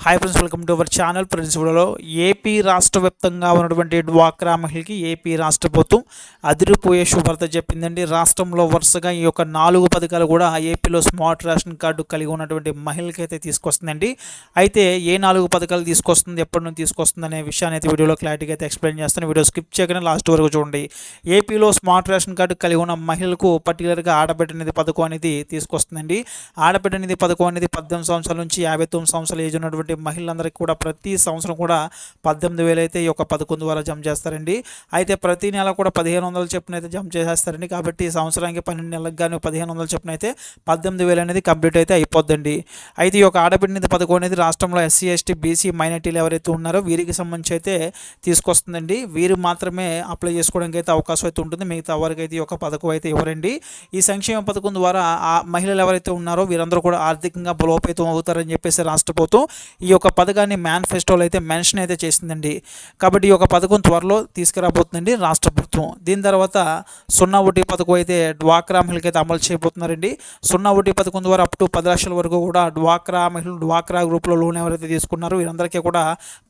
Hi friends welcome to our channel friends వీడియోలో AP రాష్ట్ర వ్యాప్తంగా ఉన్నటువంటి డ్వాక్రా మహిళకి ఏపీ రాష్ట్ర ప్రభుత్వం అదిరిపోయే శుభార్త చెప్పిందండి. రాష్ట్రంలో వరుసగా ఈ యొక్క నాలుగు పథకాలు కూడా ఏపీలో స్మార్ట్ రేషన్ కార్డు కలిగి ఉన్నటువంటి మహిళలకి అయితే తీసుకొస్తుందండి. అయితే ఏ నాలుగు పథకాలు తీసుకొస్తుంది ఎప్పటి నుంచి తీసుకొస్తుంది అనే విషయాన్ని అయితే వీడియోలో క్లారిటీగా అయితే ఎక్స్ప్లెయిన్ చేస్తాను. వీడియో స్కిప్ చేయకుండా లాస్ట్ వరకు చూడండి. ఏపీలో స్మార్ట్ రేషన్ కార్డు కలిగి ఉన్న మహిళలకు పర్టికులర్గా ఆడబిడ్డ అనేది పథకం అనేది తీసుకొస్తుందండి. ఆడబిడ్డ అనేది పథకం అనేది పద్దెనిమిది సంవత్సరాల నుంచి యాభై తొమ్మిది సంవత్సరాల ఏజ్ ఉన్నటువంటి మహిళలందరికీ కూడా ప్రతి సంవత్సరం కూడా పద్దెనిమిది వేలు అయితే ఈ యొక్క పథకం ద్వారా జమ చేస్తారండి. అయితే ప్రతి నెల కూడా పదిహేను వందల చొప్పున అయితే జమ చేసేస్తారండి. కాబట్టి ఈ సంవత్సరానికి పన్నెండు నెలలకు కానీ పదిహేను వందల చొప్పున అయితే పద్దెనిమిది వేలు అనేది కంప్లీట్ అయితే అయిపోద్దండి. అయితే ఈ యొక్క ఆడబిడ్డ నిధి పథకం అనేది రాష్ట్రంలో ఎస్సీ ఎస్టీ బీసీ మైనార్టీలు ఎవరైతే ఉన్నారో వీరికి సంబంధించి అయితే తీసుకొస్తుందండి. వీరు మాత్రమే అప్లై చేసుకోవడానికి అయితే అవకాశం అయితే ఉంటుంది. మిగతా వారికి అయితే ఈ యొక్క పథకం అయితే ఇవ్వరండి. ఈ సంక్షేమ పథకం ద్వారా ఆ మహిళలు ఎవరైతే ఉన్నారో వీరందరూ కూడా ఆర్థికంగా బలోపేతం అవుతారని చెప్పేసి రాష్ట్ర ప్రభుత్వం ఈ యొక్క పథకాన్ని మేనిఫెస్టోలో అయితే మెన్షన్ అయితే చేసిందండి. కాబట్టి ఈ యొక్క పథకం త్వరలో తీసుకురాబోతుందండి రాష్ట్ర ప్రభుత్వం. దీని తర్వాత సున్నా వడ్డీ పథకం అయితే డ్వాక్రా మహిళకైతే అమలు చేయబోతున్నారండి. సున్నా వడ్డీ పథకం ద్వారా అప్ టు పది లక్షల వరకు కూడా డ్వాక్రా మహిళలు డ్వాక్రా గ్రూప్లో లోన్ ఎవరైతే తీసుకున్నారో వీరందరికీ కూడా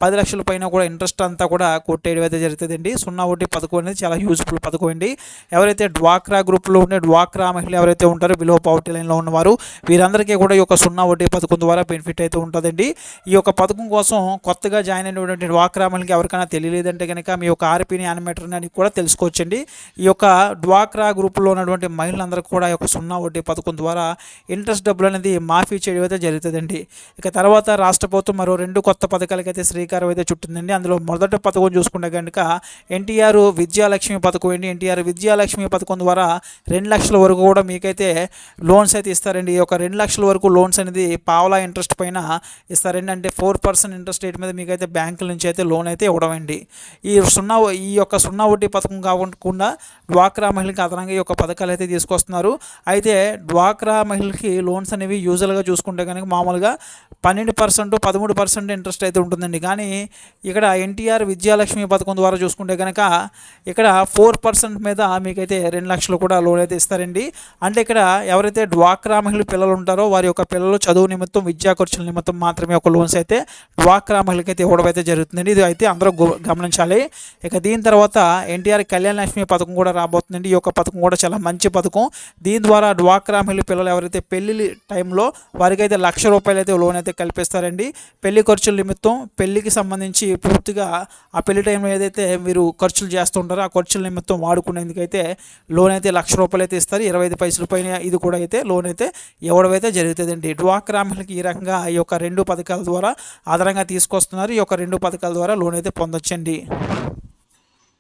పది లక్షల పైన కూడా ఇంట్రెస్ట్ అంతా కూడా కొట్టేయడం అయితే జరుగుతుందండి. సున్నా వడ్డీ పథకం అనేది చాలా యూజ్ఫుల్ పథకం అండి. ఎవరైతే డ్వాక్రా గ్రూప్లో ఉండే డ్వాక్రా మహిళలు ఎవరైతే ఉంటారో బిలో పవర్టీ లైన్లో ఉన్నవారు వీరందరికీ కూడా ఈ యొక్క సున్నా వడ్డీ పథకం ద్వారా బెనిఫిట్ అయితే ఉంటుందండి. ఈ యొక్క పథకం కోసం కొత్తగా జాయిన్ అయినటువంటి డ్వాక్రా ఎవరికైనా తెలియలేదంటే కనుక మీ యొక్క ఆర్పీని యానిమేటర్ని అని కూడా తెలుసుకోవచ్చండి. ఈ యొక్క డ్వాక్రా గ్రూప్లో ఉన్నటువంటి మహిళలందరికీ కూడా ఈ యొక్క సున్నా వడ్డీ పథకం ద్వారా ఇంట్రెస్ట్ డబ్బులు అనేది మాఫీ చేయడం అయితే జరుగుతుందండి. ఇక తర్వాత రాష్ట్ర ప్రభుత్వం మరో రెండు కొత్త పథకాలకైతే శ్రీకారం అయితే చుట్టిందండి. అందులో మొదటి పథకం చూసుకుంటే కనుక ఎన్టీఆర్ విద్యాలక్ష్మి పథకం అండి. ఎన్టీఆర్ విద్యాలక్ష్మి పథకం ద్వారా రెండు లక్షల వరకు కూడా మీకైతే లోన్స్ అయితే ఇస్తారండి. ఈ యొక్క రెండు లక్షల వరకు లోన్స్ అనేది పావలా ఇంట్రెస్ట్ పైన ఇస్తారండి. అంటే ఫోర్ పర్సెంట్ ఇంట్రెస్ట్ రేట్ మీద మీకైతే బ్యాంకుల నుంచి అయితే లోన్ అయితే ఇవ్వడమండి. ఈ సున్నా ఈ యొక్క సున్నా వడ్డీ పథకం కాకుండా డ్వాక్రా మహిళకి అదనంగా ఈ యొక్క పథకాలు అయితే తీసుకొస్తున్నారు. అయితే డ్వాక్రా మహిళకి లోన్స్ అనేవి యూజువల్గా చూసుకుంటే కనుక మామూలుగా పన్నెండు పర్సెంట్ పదమూడు పర్సెంట్ ఇంట్రెస్ట్ అయితే ఉంటుందండి. కానీ ఇక్కడ ఎన్టీఆర్ విద్యాలక్ష్మి పథకం ద్వారా చూసుకుంటే కనుక ఇక్కడ ఫోర్ పర్సెంట్ మీద మీకైతే రెండు లక్షలు కూడా లోన్ అయితే ఇస్తారండి. అంటే ఇక్కడ ఎవరైతే డ్వాక్రా మహిళ పిల్లలు ఉంటారో వారి యొక్క పిల్లలు చదువు నిమిత్తం విద్యా ఖర్చుల నిమిత్తం మాత్రమే ఒక లోన్స్ అయితే డ్వాక్రా మహిళకి అయితే ఇవ్వడం అయితే జరుగుతుందండి. ఇది అయితే అందరూ గమనించాలి. ఇక దీని తర్వాత ఎన్టీఆర్ కళ్యాణ లక్ష్మి పథకం కూడా రాబోతుందండి. ఈ యొక్క పథకం కూడా చాలా మంచి పథకం. దీని ద్వారా డ్వాక్రా మహిళ పిల్లలు ఎవరైతే పెళ్ళి టైంలో వారికి అయితే లక్ష రూపాయలు అయితే లోన్ అయితే కల్పిస్తారండి. పెళ్ళి ఖర్చుల నిమిత్తం పెళ్ళికి సంబంధించి పూర్తిగా ఆ పెళ్ళి టైంలో ఏదైతే మీరు ఖర్చులు చేస్తుంటారో ఆ ఖర్చుల నిమిత్తం వాడుకునేందుకైతే లోన్ అయితే లక్ష రూపాయలు అయితే ఇస్తారు. ఇరవై ఐదు పైసల పైన ఇది కూడా అయితే లోన్ అయితే ఇవ్వడమైతే జరుగుతుందండి. డ్వాక్రా మహిళకి ఈ రకంగా ఈ యొక్క రెండు పథకాల ద్వారా ఆధారంగా తీసుకొస్తున్నారు. ఈ యొక్క రెండు పథకాల ద్వారా లోన్ అయితే పొందొచ్చండి.